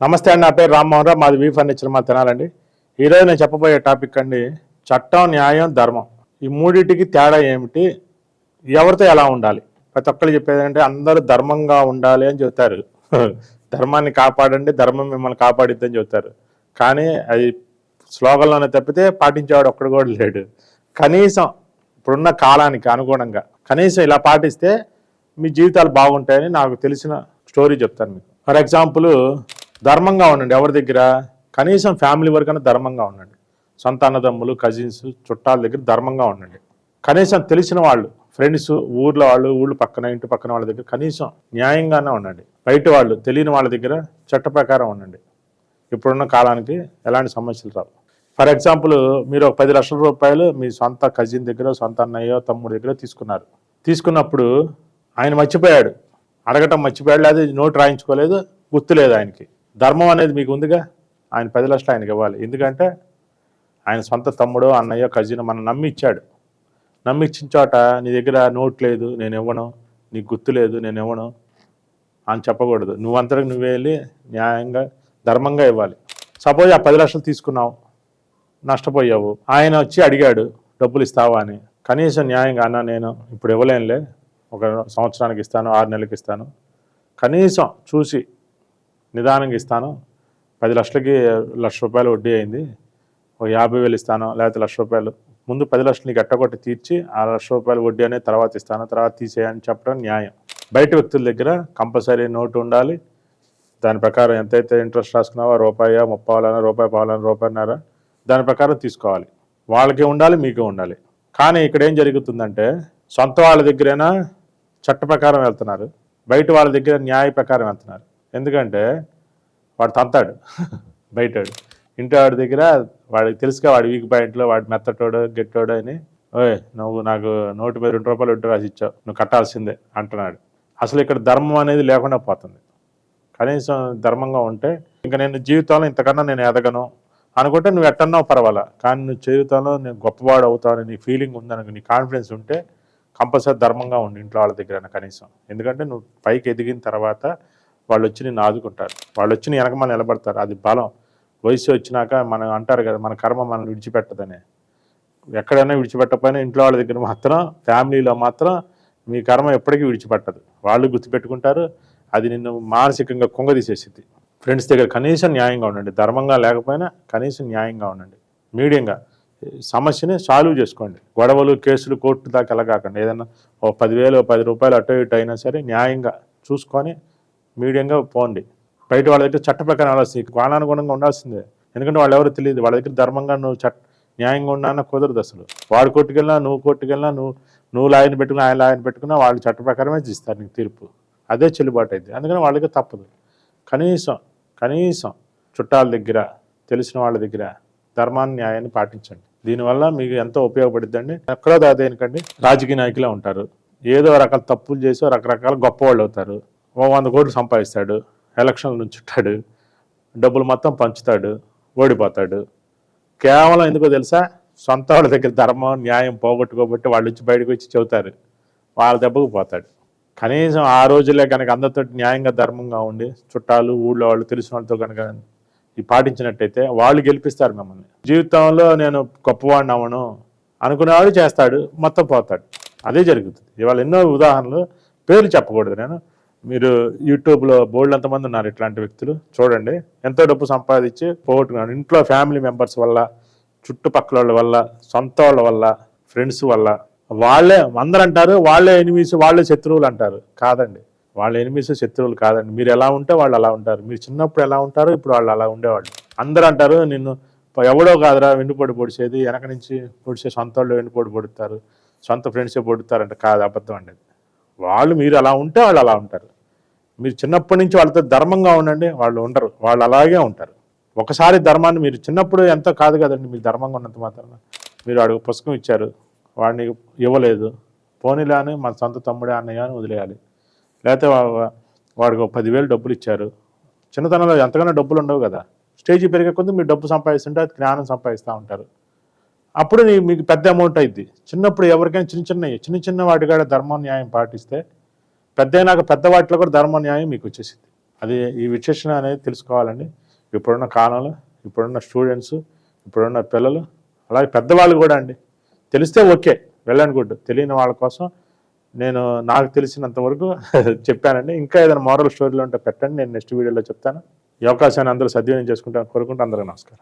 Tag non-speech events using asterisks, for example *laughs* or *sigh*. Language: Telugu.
నమస్తే అండి నా పేరు రామ్మోహన్ రావు. మాది వీ ఫర్నిచర్ మా తినాలండి. ఈరోజు నేను చెప్పబోయే టాపిక్ అండి చట్టం న్యాయం ధర్మం. ఈ మూడింటికి తేడా ఏమిటి? ఎవరితో ఎలా ఉండాలి? ప్రతి ఒక్కరు చెప్పేది అంటే అందరూ ధర్మంగా ఉండాలి అని చెబుతారు. *laughs* ధర్మాన్ని కాపాడండి ధర్మం మిమ్మల్ని కాపాడిద్ది అని చెబుతారు. కానీ అది స్లోగన్లోనే తప్పితే పాటించేవాడు ఒక్కడు కూడా లేడు. కనీసం ఇప్పుడున్న కాలానికి అనుగుణంగా కనీసం ఇలా పాటిస్తే మీ జీవితాలు బాగుంటాయని నాకు తెలిసిన స్టోరీ చెప్తాను మీకు. ఫర్ ఎగ్జాంపుల్ ధర్మంగా ఉండండి ఎవరి దగ్గర? కనీసం ఫ్యామిలీ వరకైనా ధర్మంగా ఉండండి. సొంత అన్నదమ్ములు కజిన్స్ చుట్టాల దగ్గర ధర్మంగా ఉండండి. కనీసం తెలిసిన వాళ్ళు ఫ్రెండ్స్ ఊర్లో వాళ్ళు ఊళ్ళు పక్కన ఇంటి పక్కన వాళ్ళ దగ్గర కనీసం న్యాయంగానే ఉండండి. బయట వాళ్ళు తెలియని వాళ్ళ దగ్గర చట్ట ప్రకారం ఉండండి. ఇప్పుడున్న కాలానికి ఎలాంటి సమస్యలు రావు. ఫర్ ఎగ్జాంపుల్ మీరు ఒక పది లక్షల రూపాయలు మీ సొంత కజిన్ దగ్గర సొంత అన్నయ్యో తమ్ముడి దగ్గర తీసుకున్నారు. తీసుకున్నప్పుడు ఆయన మర్చిపోయాడు. అడగటం మర్చిపోయాడు లేదా నోటు రాయించుకోలేదు గుర్తులేదు ఆయనకి. ధర్మం అనేది మీకు ఉందిగా? ఆయన పది లక్షలు ఆయనకి ఇవ్వాలి. ఎందుకంటే ఆయన సొంత తమ్ముడో అన్నయ్యో కజిన్ మనం నమ్మి ఇచ్చాడు నమ్మి ఇచ్చిన చోట నీ దగ్గర నోట్ లేదు నేను ఇవ్వను. నీకు గుర్తు లేదు నేను ఇవ్వను అని చెప్పకూడదు. నువ్వంతరకు నువ్వే వెళ్ళి న్యాయంగా ధర్మంగా ఇవ్వాలి. సపోజ్ ఆ పది లక్షలు తీసుకున్నావు నష్టపోయావు. ఆయన వచ్చి అడిగాడు డబ్బులు ఇస్తావా? అని. కనీసం న్యాయంగా అన్న నేను ఇప్పుడు ఇవ్వలేనులే. ఒక సంవత్సరానికి ఇస్తాను ఆరు నెలలకు ఇస్తాను. కనీసం చూసి నిదానంగా ఇస్తాను. పది లక్షలకి లక్ష రూపాయలు వడ్డీ అయింది. ఒక యాభై వేలు ఇస్తాను లేకపోతే లక్ష రూపాయలు. ముందు పది లక్షలు నీకు ఎట్టగొట్టి తీర్చి ఆ లక్ష రూపాయలు వడ్డీ అనేది తర్వాత ఇస్తాను. తర్వాత తీసేయని చెప్పడం న్యాయం. బయట వ్యక్తుల దగ్గర కంపల్సరీ నోటు ఉండాలి. దాని ప్రకారం ఎంతైతే ఇంట్రెస్ట్ రాసుకున్నావో రూపాయ ముప్పావాలన రూపాయి పావాలన్నా రూపాయన్నర దాని ప్రకారం తీసుకోవాలి. వాళ్ళకి ఉండాలి మీకే ఉండాలి. కానీ ఇక్కడ ఏం జరుగుతుందంటే సొంత వాళ్ళ దగ్గరైనా చట్ట ప్రకారం వెళ్తున్నారు. బయట వాళ్ళ దగ్గర న్యాయ ప్రకారం వెళ్తున్నారు. ఎందుకంటే వాడు తంతాడు *laughs* బయటాడు. ఇంటి వాడి దగ్గర వాడికి తెలుసుగా వాడి వీక్ పాయింట్లో వాడి మెత్తటోడో గెట్టోడో అని ఓయ్ నువ్వు నాకు నోటి మీద రెండు రూపాయలు ఇంటి రాసి ఇచ్చావు నువ్వు కట్టాల్సిందే అంటున్నాడు. అసలు ఇక్కడ ధర్మం అనేది లేకుండా పోతుంది. కనీసం ధర్మంగా ఉంటే ఇంకా నేను జీవితంలో ఇంతకన్నా నేను ఎదగను అనుకుంటే నువ్వు ఎట్టన్నావు పర్వాలా కానీ నువ్వు జీవితంలో నేను గొప్పవాడు అవుతావని నీ ఫీలింగ్ ఉందని నీ కాన్ఫిడెన్స్ ఉంటే కంపల్సరీ ధర్మంగా ఉండి ఇంట్లో వాళ్ళ దగ్గర కనీసం. ఎందుకంటే నువ్వు పైకి ఎదిగిన తర్వాత వాళ్ళు వచ్చి నిన్ను ఆదుకుంటారు. వాళ్ళు వచ్చి వెనక మన నిలబడతారు. అది బలం. వయసు వచ్చినాక మనం అంటారు కదా మన కర్మ మనం విడిచిపెట్టదని. ఎక్కడైనా విడిచిపెట్టకపోయినా ఇంట్లో వాళ్ళ దగ్గర మాత్రం ఫ్యామిలీలో మాత్రం మీ కర్మ ఎప్పటికీ విడిచిపెట్టదు. వాళ్ళు గుర్తుపెట్టుకుంటారు. అది నిన్ను మానసికంగా కుంగదీసేసింది ఫ్రెండ్స్ దగ్గర కనీసం న్యాయంగా ఉండండి. ధర్మంగా లేకపోయినా కనీసం న్యాయంగా ఉండండి. మీడియంగా. సమస్యని సాల్వ్ చేసుకోండి. గొడవలు కేసులు కోర్టు దాకా వెళ్ళగాకండి ఏదైనా ఓ పదివేలు పది రూపాయలు అటు ఇటు అయినా సరే న్యాయంగా చూసుకొని మీడియంగా పోండి. బయట వాళ్ళ దగ్గర చట్ట ప్రకారం వెళ్ళాల్సింది కాలానుగుణంగా ఉండాల్సిందే. ఎందుకంటే వాళ్ళు ఎవరు తెలియదు. వాళ్ళ దగ్గర ధర్మంగా నువ్వు చట్ న్యాయంగా ఉన్నా కుదరదు అసలు. వాడు కొట్టుకెళ్ళినా నువ్వు కొట్టుకెళ్ళినా నువ్వు నువ్వు లాయన్ పెట్టుకున్నా ఆయన లాయన్ పెట్టుకున్నా వాళ్ళు చట్ట ప్రకారమే ఇస్తారు నీకు తీర్పు. అదే చెల్లుబాటు అయింది అందుకని వాళ్ళకి తప్పదు. కనీసం కనీసం చుట్టాల దగ్గర తెలిసిన వాళ్ళ దగ్గర ధర్మాన్ని న్యాయాన్ని పాటించండి. దీనివల్ల మీకు ఎంతో ఉపయోగపడుద్దండి. ఎక్కడో దాదేనికండి రాజకీయ నాయకులే ఉంటారు. ఏదో రకాల తప్పులు చేసి రకరకాల గొప్పవాళ్ళు అవుతారు. ఓ వంద కోట్లు సంపాదిస్తాడు ఎలక్షన్ నుంచి ఉంటాడు డబ్బులు మొత్తం పంచుతాడు ఓడిపోతాడు. కేవలం ఎందుకో తెలుసా? సొంత వాళ్ళ దగ్గర ధర్మం న్యాయం పోగొట్టుకోబట్టి వాళ్ళు వచ్చి బయటకు వచ్చి చెబుతారు. వాళ్ళ దెబ్బకు పోతాడు. కనీసం ఆ రోజులే కనుక అందరితో న్యాయంగా ధర్మంగా ఉండి చుట్టాలు ఊళ్ళో వాళ్ళు తెలిసిన వాళ్ళతో కనుక ఈ పాటించినట్టయితే వాళ్ళు గెలిపిస్తారు మిమ్మల్ని. జీవితంలో నేను గొప్పవాడిని అవను అనుకునేవాడు చేస్తాడు మొత్తం పోతాడు. అదే జరుగుతుంది. ఇవాళ ఎన్నో ఉదాహరణలు పేర్లు చెప్పకూడదు నేను. మీరు యూట్యూబ్లో బోల్డ్ ఎంతమంది ఉన్నారు ఇట్లాంటి వ్యక్తులు. చూడండి. ఎంతో డబ్బు సంపాదించి పోగొట్టుకున్నారు. ఇంట్లో ఫ్యామిలీ మెంబర్స్ వల్ల చుట్టుపక్కల వాళ్ళ వల్ల సొంత వాళ్ళ వల్ల ఫ్రెండ్స్ వల్ల వాళ్ళే అందరూ అంటారు వాళ్ళే ఎనిమిస్ వాళ్ళే శత్రువులు అంటారు. కాదండి. వాళ్ళ ఎనిమిస్ శత్రువులు కాదండి. మీరు ఎలా ఉంటే వాళ్ళు అలా ఉంటారు. మీరు చిన్నప్పుడు ఎలా ఉంటారో ఇప్పుడు వాళ్ళు అలా ఉండేవాళ్ళు. అందరూ అంటారు నిన్ను ఎవడో కాదురా వెన్నుపోటు పొడిచేది. వెనక నుంచి పొడిచే సొంత వాళ్ళు వెన్నుపోటు పొడుతారు. సొంత ఫ్రెండ్సే పొడుతారంట. కాదు అబద్ధం అండి వాళ్ళు మీరు అలా ఉంటే వాళ్ళు అలా ఉంటారు. మీరు చిన్నప్పటి నుంచి వాళ్ళతో ధర్మంగా ఉండండి వాళ్ళు ఉండరు వాళ్ళు అలాగే ఉంటారు. ఒకసారి ధర్మాన్ని మీరు చిన్నప్పుడు ఎంత కాదు కదండి మీరు ధర్మంగా ఉన్నంత మాత్రాన మీరు వాడికి పుస్తకం ఇచ్చారు వాడిని ఇవ్వలేదు. పోనీలే అని మన సొంత తమ్ముడే అన్నయ్య అని వదిలేయాలి. లేకపోతే వాడికి పదివేలు డబ్బులు ఇచ్చారు. చిన్నతనంలో ఎంతగానో డబ్బులు ఉండవు కదా. స్టేజ్ పెరిగే కొద్దీ మీరు డబ్బు సంపాదిస్తుంటే జ్ఞానం సంపాదిస్తూ ఉంటారు. అప్పుడు మీకు పెద్ద అమౌంట్ అయింది చిన్నప్పుడు ఎవరికైనా చిన్న చిన్న చిన్న చిన్న వాటి కాడ ధర్మ న్యాయం పాటిస్తే పెద్ద అయినాక పెద్ద వాటిలో కూడా ధర్మ న్యాయం మీకు వచ్చేసింది అది ఈ విశేషణ అనేది తెలుసుకోవాలండి. ఇప్పుడున్న కాలంలో ఇప్పుడున్న స్టూడెంట్స్ ఇప్పుడున్న పిల్లలు అలాగే పెద్దవాళ్ళు కూడా అండి. తెలిస్తే ఓకే వెళ్ళండి గుడ్ తెలియని వాళ్ళ కోసం నేను నాకు తెలిసినంత వరకు *laughs* చెప్పానండి. ఇంకా ఏదైనా మారల్ స్టోరీలు ఉంటే పెట్టండి. నేను నెక్స్ట్ వీడియోలో చెప్తాను. ఈ అవకాశాన్ని అందరూ సద్వినియోగం చేసుకుంటాను కోరుకుంటూ అందరికీ నమస్కారం.